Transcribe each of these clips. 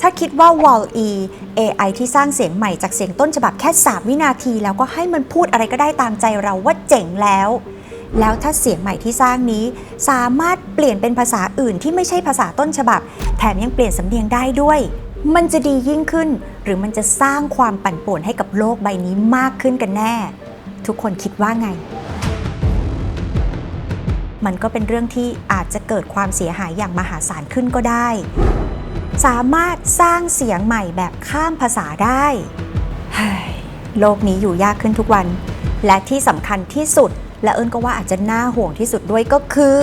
ถ้าคิดว่า Wall-E AI ที่สร้างเสียงใหม่จากเสียงต้นฉบับแค่ 3 วินาที แล้วก็ให้มันพูดอะไรก็ได้ตามใจเราว่าเจ๋งแล้ว แล้วถ้าเสียงใหม่ที่สร้างนี้ สามารถเปลี่ยนเป็นภาษาอื่นที่ไม่ใช่ภาษาต้นฉบับ แถมยังเปลี่ยนสำเนียงได้ด้วย มันจะดียิ่งขึ้น หรือมันจะสร้างความปั่นป่วนให้กับโลกใบนี้มากขึ้นกันแน่ ทุกคนคิดว่าไงมันก็เป็นเรื่องที่อาจจะเกิดความเสียหายอย่างมหาศาลขึ้นก็ได้ สามารถสร้างเสียงใหม่แบบข้ามภาษาได้ โลกนี้อยู่ยากขึ้นทุกวัน และที่สำคัญที่สุด และเอิญก็ว่าอาจจะน่าห่วงที่สุดด้วยก็คือ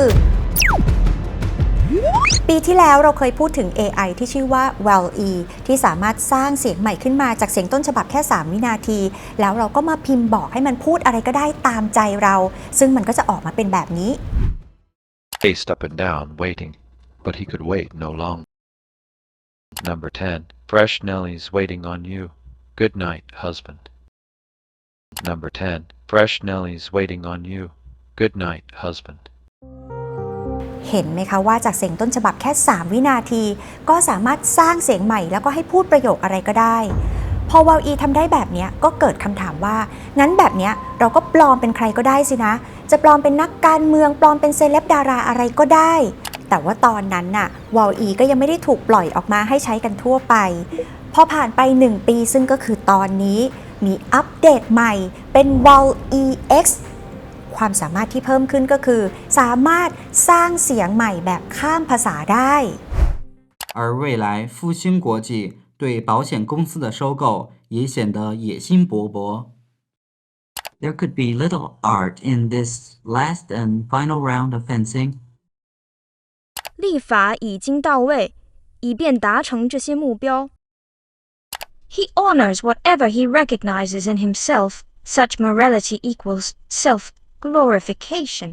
ปีที่แล้วเราเคยพูดถึง AI ที่ชื่อว่า Well-E ที่สามารถสร้างเสียงใหม่ขึ้นมาจากเสียงต้นฉบับแค่ 3 วินาที แล้วเราก็มาพิมพ์บอกให้มันพูดอะไรก็ได้ตามใจเรา ซึ่งมันก็จะออกมาเป็นแบบนี้ Paced up and down, waiting, but he could wait no longer. Number 10. Fresh Nellies waiting on you. Good night, husband. Number 10. Fresh Nellies waiting on you. Good night, husband. เห็นไหมคะว่าจากเสียงต้นฉบับแค่ 3 วินาที ก็สามารถสร้างเสียงใหม่แล้วก็ให้พูดประโยคอะไรก็ได้ พอวาอีทำได้แบบนี้ก็เกิดคำถามว่า งั้นแบบนี้เราก็ปลอมเป็นใครก็ได้สินะ จะปลอมเป็นนักการเมืองปลอมเป็นเซเลบดาราอะไรก็ได้ แต่ว่าตอนนั้นน่ะวอลอีก็ยังไม่ได้ถูกปล่อยออกมาให้ใช้กันทั่วไป พอผ่านไป 1 ปีซึ่งก็คือตอนนี้ มีอัปเดตใหม่เป็น w a l EX ความสามารถที่เพิ่มขึ้นก็คือ สามารถสร้างเสียงใหม่แบบข้ามภาษาได้ 而未来复兴国际对保险公司的收购也显得野心勃勃。There could be little art in this last and final round of fencing. 立法已经到位，以便达成这些目标。He honors whatever he recognizes in himself. Such morality equals self glorification.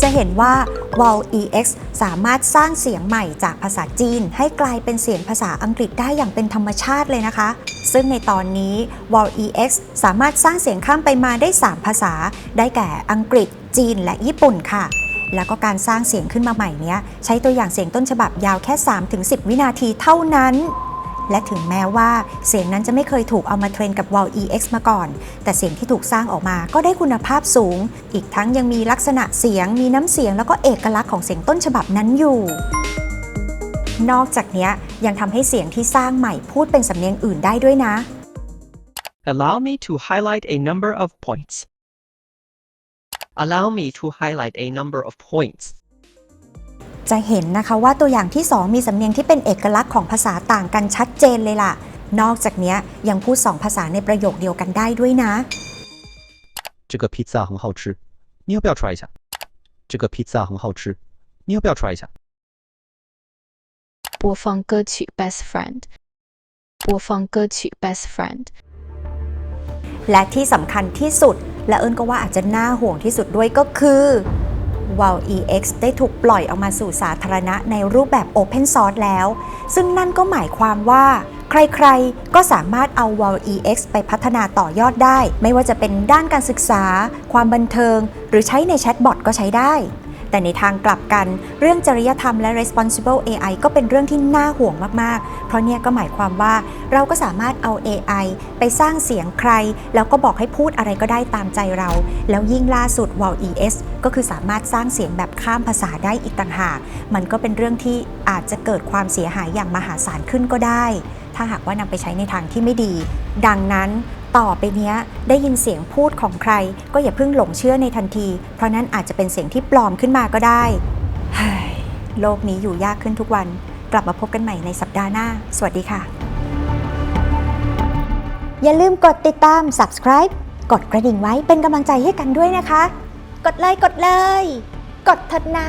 จะเห็นว่า w a l EX สามารถสร้างเสียงใหม่จากภาษาจีน ให้กลายเป็นเสียงภาษาอังกฤษได้อย่างเป็นธรรมชาติเลยนะคะ ซึ่งในตอนนี้ w a l EX สามารถสร้างเสียงข้ามไปมาได้ 3 ภาษา ได้แก่อังกฤษ จีน และญี่ปุ่นค่ะ แล้วก็การสร้างเสียงขึ้นมาใหม่เนี้ยใช้ตัวอย่างเสียงต้นฉบับยาวแค่ 3-10 วินาทีเท่านั้น และถึงแม้ว่าเสียงนั้นจะไม่เคยถูกเอามาเทรนกับ w a l EX มาก่อน แต่เสียงที่ถูกสร้างออกมาก็ได้คุณภาพสูง อีกทั้งยังมีลักษณะเสียง มีน้ำเสียงแล้วก็เอกลักษณ์ของเสียงต้นฉบับนั้นอยู่นอกจากนี้ยยังทำให้เสียงที่สร้างใหม่พูดเป็นสำเนียงอื่นได้ด้วยนะ Allow me to highlight a number of points. Allow me to highlight a number of points. จะเห็นนะคะว่าตัวอย่างที่ 2 มีสำเนียงที่เป็นเอกลักษณ์ของภาษาต่างกันชัดเจนเลยล่ะ นอกจากเนี้ยยังพูด 2 ภาษาในประโยคเดียวกันได้ด้วยนะ 这个披萨很好吃，你要不要try一下？这个披萨很好吃，你要不要try一下？播放歌曲 Best Friend，播放歌曲 Best Friend。 และที่สำคัญที่สุด และเอิญก็ว่าอาจจะน่าห่วงที่สุดด้วยก็คือ w o w EX ได้ถูกปล่อยออกมาสู่สาธารณะในรูปแบบ Open Source แล้ว ซึ่งนั่นก็หมายความว่า ใครๆ ก็สามารถเอา w o w EX ไปพัฒนาต่อยอดได้ ไม่ว่าจะเป็นด้านการศึกษา ความบันเทิง หรือใช้ในแชทบอทก็ใช้ได้ แต่ในทางกลับกัน เรื่องจริยธรรมและ responsible AI ก็เป็นเรื่องที่น่าห่วงมาก ๆ เพราะเนี่ยก็หมายความว่าเราก็สามารถเอา AI ไปสร้างเสียงใคร แล้วก็บอกให้พูดอะไรก็ได้ตามใจเรา แล้วยิ่งล่าสุด w o w ES ก็คือสามารถสร้างเสียงแบบข้ามภาษาได้อีกต่างหาก มันก็เป็นเรื่องที่อาจจะเกิดความเสียหายอย่างมหาศาลขึ้นก็ได้ ถ้าหากว่านำไปใช้ในทางที่ไม่ดี ดังนั้น ต่อไปเนี้ยได้ยินเสียงพูดของใคร ก็อย่าเพิ่งหลงเชื่อในทันที เพราะนั้นอาจจะเป็นเสียงที่ปลอมขึ้นมาก็ได้โลกนี้อยู่ยากขึ้นทุกวัน กลับมาพบกันใหม่ในสัปดาห์หน้า สวัสดีค่ะ อย่าลืมกดติดตาม subscribe กดกระดิ่งไว้เป็นกำลังใจให้กันด้วยนะคะ กดเลยกดเลย กดเถิดนะ